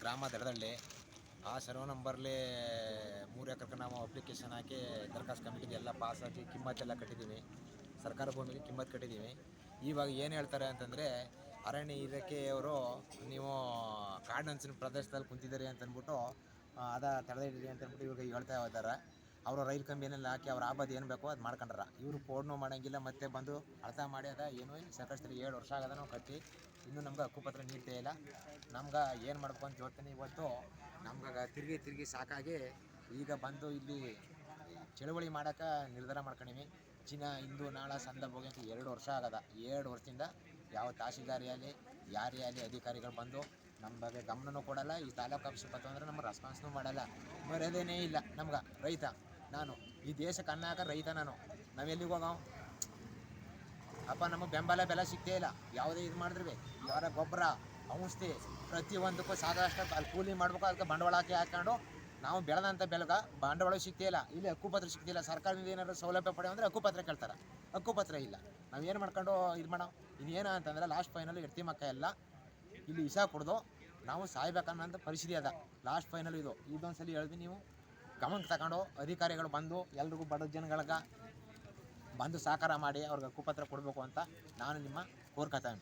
ಗ್ರಾಮ ದಡದಳ್ಳಿ ಆ ಸರ್ವ ನಂಬರ್ಲಿ ಮೂರು ಎಕರೆಗೆ ನಾವು ಅಪ್ಲಿಕೇಶನ್ ಹಾಕಿ ದರಖಾಸ್ತು ಕಮಿಟಿಗೆ ಎಲ್ಲ ಪಾಸ್ ಹಾಕಿ ಕಿಮ್ಮತ್ತೆಲ್ಲ ಕಟ್ಟಿದ್ದೀವಿ. ಸರ್ಕಾರ ಭೂಮಿಗೆ ಕಿಮ್ಮತ್ತು ಕಟ್ಟಿದ್ದೀವಿ. ಇವಾಗ ಏನು ಹೇಳ್ತಾರೆ ಅಂತಂದರೆ, ಅರಣ್ಯ ಇಲಾಖೆಯವರು ನೀವು ಕಾಡಿನಂಚಿನ ಪ್ರದೇಶದಲ್ಲಿ ಕುಂತಿದ್ದೀರಿ ಅಂತಂದ್ಬಿಟ್ಟು ಅದ ಅಂತ ಅಂದ್ಬಿಟ್ಟು ಇವಾಗ ಹೇಳ್ತಾ ಇದ್ದಾರೆ. ಅವರು ರೈಲ್ ಕಂಬಿನಲ್ಲಿ ಹಾಕಿ ಅವ್ರ ಆಬಾದ್ ಏನು ಬೇಕೋ ಅದು ಮಾಡ್ಕೊಂಡ್ರ. ಇವರು ಫೋನು ಮಾಡೋಂಗಿಲ್ಲ ಮತ್ತೆ ಬಂದು ಅರ್ಥ ಮಾಡಿ ಅದ ಏನೋ ಸಾಕಷ್ಟು ಏಳು ವರ್ಷ ಆಗದ ನಾವು ಕಟ್ಟಿ. ಇನ್ನೂ ನಮ್ಗೆ ಹಕ್ಕುಪತ್ರ ನೀಡ್ತೇ ಇಲ್ಲ ನಮ್ಗೆ ಏನು ಮಾಡ್ಬೇಕು ಅಂತ ಹೇಳ್ತೀನಿ ಇವತ್ತು ನಮ್ಗೆ ತಿರುಗಿ ತಿರುಗಿ ಸಾಕಾಗಿ ಈಗ ಬಂದು ಇಲ್ಲಿ ಚಳುವಳಿ ಮಾಡೋಕೆ ನಿರ್ಧಾರ ಮಾಡ್ಕೊಂಡೀವಿ ಚಿನ್ನ, ಇಂದು, ನಾಳ, ಸಂದ ಹೋಗಿ ಅಂತ ಎರಡು ವರ್ಷ ಆಗದ. ಎರಡು ವರ್ಷದಿಂದ ಯಾವ ತಹಶೀಲ್ದಾರಿ ಆಗಲಿ, ಯಾರೇ ಆಗಲಿ ಅಧಿಕಾರಿಗಳು ಬಂದು ನಮ್ಮ ಬಗ್ಗೆ ಗಮನನೂ ಕೊಡಲ್ಲ. ಈ ತಾಲೂಕು ಆಫೀಸ್ ಬಂತು ಅಂದ್ರೆ ನಮ್ಮ ರೆಸ್ಪಾನ್ಸ್ನೂ ಮಾಡಲ್ಲ. ಮರ್ಯಾದೆನೇ ಇಲ್ಲ ನಮ್ಗೆ. ರೈತ. ನಾನು, ಈ ದೇಶಕ್ಕೆ ಕನ್ನಾಕ ರೈತ ನಾನು. ನಾವೆಲ್ಲಿಗೆ ಹೋಗೋ ಅಪ್ಪ, ನಮಗೆ ಬೆಂಬಲ ಬೆಲೆ ಸಿಗ್ತೇ ಇಲ್ಲ. ಯಾವುದೇ ಇದು ಮಾಡಿದ್ರಿ ಯಾರ ಗೊಬ್ಬರ, ಔಷಧಿ ಪ್ರತಿಯೊಂದಕ್ಕೂ ಸಾಕಷ್ಟು ಅಲ್ಲಿ ಕೂಲಿ ಮಾಡ್ಬೇಕು, ಅದಕ್ಕೆ ಬಂಡವಾಳ ಹಾಕಿ ಹಾಕೊಂಡು ನಾವು ಬೆಳೆದಂಥ ಬೆಲಗ ಬಂಡವಾಳ ಸಿಗ್ತೇ ಇಲ್ಲ. ಇಲ್ಲಿ ಹಕ್ಕುಪತ್ರ ಸಿಗ್ತಿಲ್ಲ ಸರ್ಕಾರದಿಂದ ಏನಾದ್ರು ಸೌಲಭ್ಯ ಪಡೆಯೋ ಅಂದರೆ ಹಕ್ಕುಪತ್ರ ಕೇಳ್ತಾರೆ. ಹಕ್ಕುಪತ್ರ ಇಲ್ಲ. ನಾವು ಏನು ಮಾಡ್ಕೊಂಡು ಇದು ಮಾಡೋ ಇನ್ನೇನು ಅಂತಂದ್ರೆ ಲಾಸ್ಟ್ ಫೈನಲ್ ಎಡ್ತಿ ಮಕ್ಕ ಎಲ್ಲ ಇಲ್ಲಿ ವಿಷ ಕುಡ್ದು ನಾವು ಸಾಯ್ಬೇಕನ್ನೋಂಥ ಪರಿಸ್ಥಿತಿ ಅದ. ಲಾಸ್ಟ್ ಫೈನಲ್ ಇದು. ಇದೊಂದಸಲಿ ಹೇಳ್ದಿ ನೀವು. ಗಮನಕ್ಕೆ ತಗೊಂಡು ಅಧಿಕಾರಿಗಳು ಬಂದು ಎಲ್ರಿಗೂ ಬಡ ಜನಗಳಿಗೆ ಬಂದು ಸಹಕಾರ ಮಾಡಿ ಅವ್ರಿಗೆ ಹಕ್ಕುಪತ್ರ ಕೊಡಬೇಕು ಅಂತ ನಾನು ನಿಮ್ಮ ಕೋರ್ಕತಾನೆ